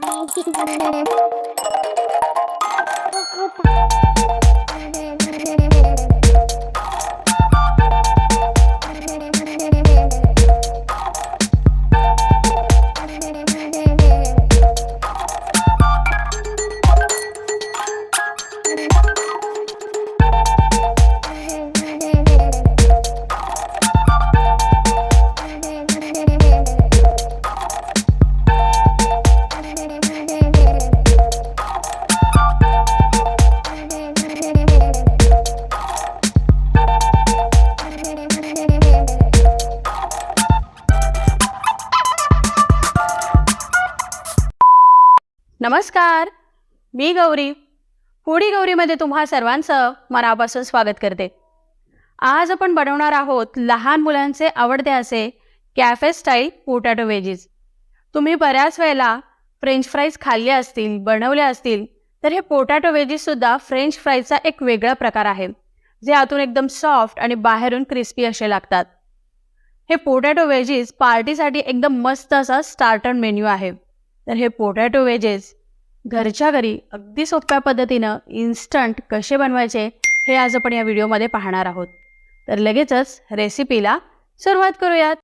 Thank you. नमस्कार मी गौरी. पुढी गौरीमध्ये तुम्हा सर्वांचं मनापासून स्वागत करते. आज आपण बनवणार आहोत लहान मुलांचे आवडते असे कॅफे स्टाईल पोटॅटो वेजीज तुम्ही बऱ्याच वेळेला फ्रेंच फ्राईज खाल्ले असतील बनवले असतील तर हे पोटॅटो वेजीससुद्धा फ्रेंच फ्राईजचा एक वेगळा प्रकार आहे जे आतून एकदम सॉफ्ट आणि बाहेरून क्रिस्पी असे लागतात. हे पोटॅटो वेजीस पार्टीसाठी एकदम मस्त असा स्टार्टर मेन्यू आहे. तर हे पोटॅटो वेजेस घरच्या घरी अगदी सोप्या पद्धतीनं इन्स्टंट कसे बनवायचे हे आज आपण या व्हिडिओमध्ये पाहणार आहोत. तर लगेचच रेसिपीला सुरुवात करूयात.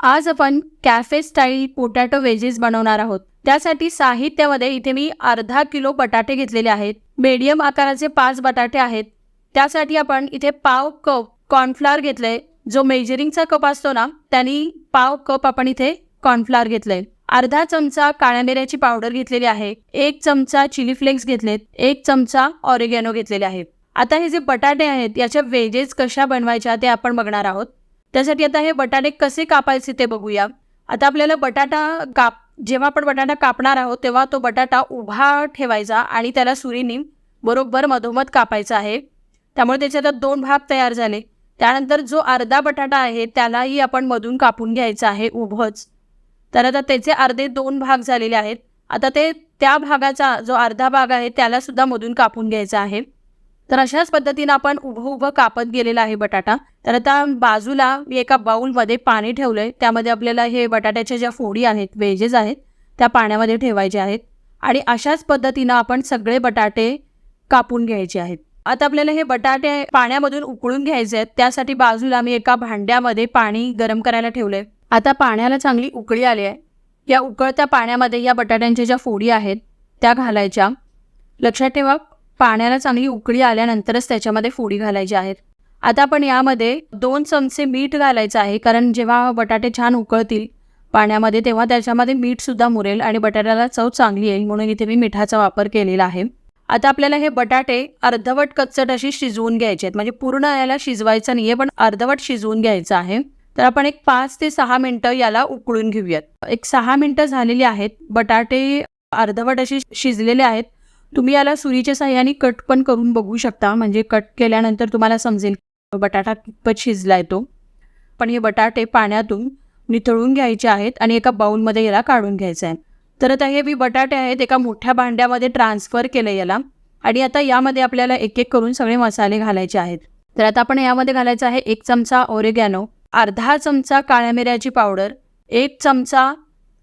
आज आपण कॅफे स्टाईल पोटॅटो वेजेस बनवणार आहोत. त्यासाठी साहित्यामध्ये इथे मी अर्धा किलो बटाटे घेतलेले आहेत. मीडियम आकाराचे पाच बटाटे आहेत. त्यासाठी आपण इथे पाव कप कॉर्नफ्लॉर घेतलंय. जो मेजरिंगचा कप असतो ना त्यांनी पाव कप आपण इथे कॉर्नफ्लॉर घेतलंय. अर्धा चमचा काळ्या मिऱ्याची पावडर घेतलेली आहे. एक चमचा चिली फ्लेक्स घेतलेत. एक चमचा ऑरेगॅनो घेतलेले आहे आता हे जे बटाटे आहेत याच्या वेजेस कशा बनवायच्या ते आपण बघणार आहोत. त्यासाठी आता हे बटाटे कसे कापायचे ते बघूया. आता आपल्याला बटाटा काप जेव्हा आपण बटाटा कापणार आहोत तेव्हा तो बटाटा उभा ठेवायचा आणि त्याला सुरीने बरोबर मधोमध कापायचा आहे. त्यामुळे त्याचे आता दोन भाग तयार झाले. त्यानंतर जो अर्धा बटाटा आहे त्यालाही आपण मधून कापून घ्यायचा आहे उभंच. तर आता त्याचे अर्धे दोन भाग झालेले आहेत. आता ते त्या भागाचा जो अर्धा भाग आहे त्यालासुद्धा मधून कापून घ्यायचा आहे. तर अशाच पद्धतीनं आपण उभं उभं कापत गेलेलं आहे बटाटा. तर आता बाजूला मी एका बाऊलमध्ये पाणी ठेवलंय. त्यामध्ये आपल्याला हे बटाट्याच्या ज्या फोडी आहेत वेजेस आहेत त्या पाण्यामध्ये ठेवायचे आहेत. आणि अशाच पद्धतीनं आपण सगळे बटाटे कापून घ्यायचे आहेत. आता आपल्याला हे बटाटे पाण्यामधून उकळून घ्यायचे आहेत. त्यासाठी बाजूला मी एका भांड्यामध्ये पाणी गरम करायला ठेवलंय. आता पाण्याला चांगली उकळी आली आहे. या उकळत्या पाण्यामध्ये या बटाट्यांच्या ज्या फोडी आहेत त्या घालायच्या. लक्षात ठेवा पाण्याला चांगली उकळी आल्यानंतरच त्याच्यामध्ये फोडी घालायची आहेत. आता आपण यामध्ये दोन चमचे मीठ घालायचं आहे कारण जेव्हा बटाटे छान उकळतील पाण्यामध्ये तेव्हा त्याच्यामध्ये मीठसुद्धा मुरेल आणि बटाट्याला चव चांगली येईल म्हणून इथे मी मिठाचा वापर केलेला आहे. आता आपल्याला हे बटाटे अर्धवट कच्चट अशी शिजवून घ्यायचे आहेत. म्हणजे पूर्ण याला शिजवायचं नाही आहे पण अर्धवट शिजवून घ्यायचं आहे. तर आपण एक पाच ते सहा मिनटं याला उकळून घेऊयात. एक सहा मिनटं झालेली आहेत बटाटे अर्धवट अशी शिजलेले आहेत. तुम्ही याला सुरीच्या साह्याने कट पण करून बघू शकता. म्हणजे कट केल्यानंतर तुम्हाला समजेल बटाटा कितपत शिजला आहे तो. पण हे बटाटे पाण्यातून निथळून घ्यायचे आहेत आणि एका बाऊलमध्ये याला काढून घ्यायचं आहे तर आता हे मी बटाटे आहेत एका मोठ्या भांड्यामध्ये ट्रान्सफर केलं याला. आणि आता यामध्ये आपल्याला एक एक करून सगळे मसाले घालायचे आहेत. तर आता आपण यामध्ये घालायचं आहे एक चमचा ओरेगॅनो अर्धा चमचा काळ्या मिऱ्याची पावडर एक चमचा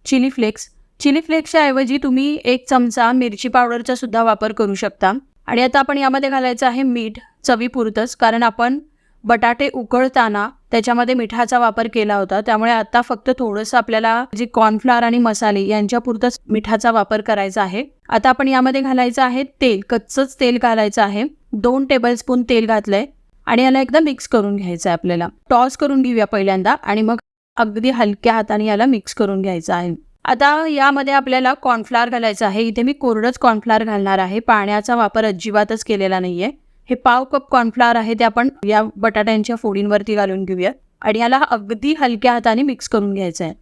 चिली फ्लेक्स चिली फ्लेक्सच्या ऐवजी तुम्ही एक चमचा मिरची पावडरचा सुद्धा वापर करू शकता. आणि आता आपण यामध्ये घालायचं आहे मीठ चवीपुरतंच कारण आपण बटाटे उकळताना त्याच्यामध्ये मिठाचा वापर केला होता. त्यामुळे आता फक्त थोडंसं आपल्याला जे कॉर्नफ्लॉर आणि मसाले यांच्यापुरतंच मिठाचा वापर करायचा आहे. आता आपण यामध्ये घालायचं आहे तेल कच्चंच तेल घालायचं आहे. दोन टेबलस्पून तेल घातलंय. आणि याला एकदा मिक्स करून घ्यायचं आहे आपल्याला. टॉस करून घेऊया पहिल्यांदा. आणि मग अगदी हलक्या हाताने याला मिक्स करून घ्यायचं आहे. आता यामध्ये आपल्याला कॉर्नफ्लावर घालायचं आहे. इथे मी कोरडंच कॉर्नफ्लावर घालणार आहे. पाण्याचा वापर अजिबातच केलेला नाही आहे हे पाव कप कॉर्नफ्लावर आहे ते आपण या बटाट्यांच्या फोडींवरती घालून घेऊया. आणि याला अगदी हलक्या हाताने मिक्स करून घ्यायचं आहे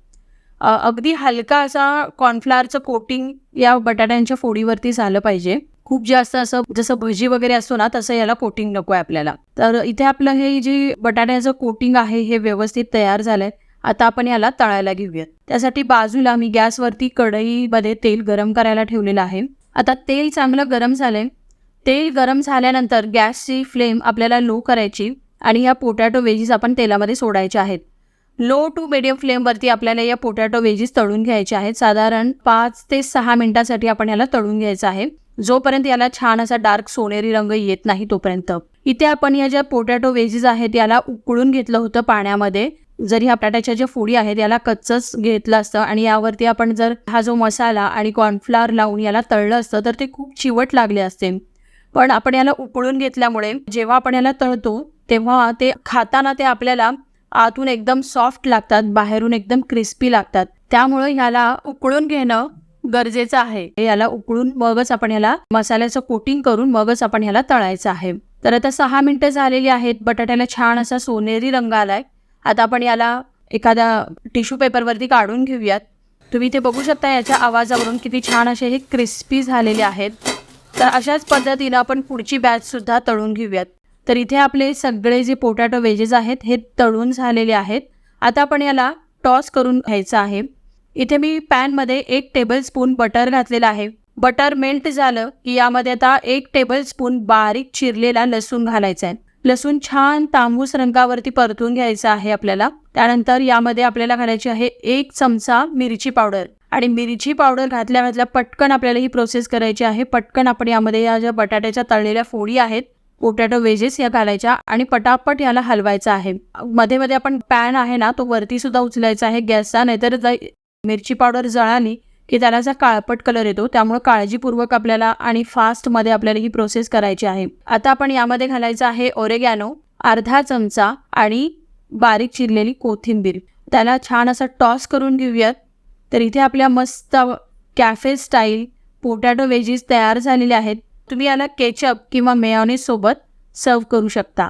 अगदी हलका असा कॉर्नफ्लावरचं कोटिंग या बटाट्यांच्या फोडीवरती झालं पाहिजे. खूप जास्त असं जसं भजी वगैरे असतो ना तसं याला कोटिंग नको आहे आपल्याला. तर इथे आपलं हे जे बटाट्याचं कोटिंग आहे हे व्यवस्थित तयार झालंय. आता आपण याला तळायला घेऊयात. त्यासाठी बाजूला मी गॅसवरती कढईमध्ये तेल गरम करायला ठेवलेलं आहे. आता तेल चांगलं गरम झालंय. तेल गरम झाल्यानंतर गॅसची फ्लेम आपल्याला लो करायची आणि ह्या पोटॅटो वेजीस आपण तेलामध्ये सोडायच्या आहेत. लो टू मिडियम फ्लेमवरती आपल्याला या पोटॅटो वेजीस तळून घ्यायचे आहेत. साधारण पाच ते सहा मिनिटासाठी आपण याला तळून घ्यायचं आहे. जोपर्यंत याला छान असा डार्क सोनेरी रंग येत नाही तोपर्यंत. इथे आपण या ज्या पोटॅटो वेजीस आहेत याला उकळून घेतलं होतं पाण्यामध्ये. जरी ह्या बटाट्याच्या ज्या फोडी आहेत याला कच्चच घेतलं असतं आणि यावरती आपण जर हा जो मसाला आणि कॉर्नफ्लावर लावून याला तळलं असतं तर ते खूप चिवट लागले असते. पण आपण याला उकळून घेतल्यामुळे जेव्हा आपण याला तळतो तेव्हा ते खाताना ते आपल्याला आतून एकदम सॉफ्ट लागतात बाहेरून एकदम क्रिस्पी लागतात. त्यामुळे ह्याला उकळून घेणं गरजेचं आहे. याला उकळून मगच आपण याला मसाल्याचं कोटिंग करून मगच आपण याला तळायचं आहे. तर आता सहा मिनिटं झालेली आहेत बटाट्याला छान असा सोनेरी रंग आलाय. आता आपण याला एखाद्या टिश्यू पेपरवरती काढून घेऊयात. तुम्ही ते बघू शकता याच्या आवाजावरून किती छान असे हे क्रिस्पी झालेले आहेत. तर अशाच पद्धतीनं आपण पुढची बॅचसुद्धा तळून घेऊयात. तर इथे आपले सगळे जे पोटॅटो वेजेस आहेत हे तळून झालेले आहेत. आता आपण याला टॉस करून घ्यायचं आहे. इथे मी पॅनमध्ये एक टेबल स्पून बटर घातलेलं आहे. बटर मेल्ट झालं की यामध्ये आता एक टेबल स्पून बारीक चिरलेला लसूण घालायचा आहे. लसूण छान तांबूस रंगावरती परतून घ्यायचा आहे आपल्याला. त्यानंतर यामध्ये आपल्याला घालायची आहे एक चमचा मिरची पावडर. आणि मिरची पावडर घातल्या घातल्या पटकन आपल्याला ही प्रोसेस करायची आहे. पटकन आपण यामध्ये या ज्या बटाट्याच्या तळलेल्या फोडी आहेत पोटॅटो वेजेस या घालायच्या आणि पटापट याला हलवायचा आहे. मध्ये मध्ये आपण पॅन आहे ना तो वरती सुद्धा उचलायचा आहे गॅसचा नाहीतर मिरची पावडर जळाली की त्याला असा काळपट कलर येतो. त्यामुळे काळजीपूर्वक आपल्याला आणि फास्टमध्ये आपल्याला ही प्रोसेस करायची आहे. आता आपण यामध्ये घालायचं आहे ओरेगॅनो अर्धा चमचा आणि बारीक चिरलेली कोथिंबीर. त्याला छान असं टॉस करून घेऊयात. तर इथे आपल्या मस्त कॅफे स्टाईल पोटॅटो वेजीस तयार झालेले आहेत. तुम्ही याला केचप किंवा मेयोनीज सोबत सर्व करू शकता.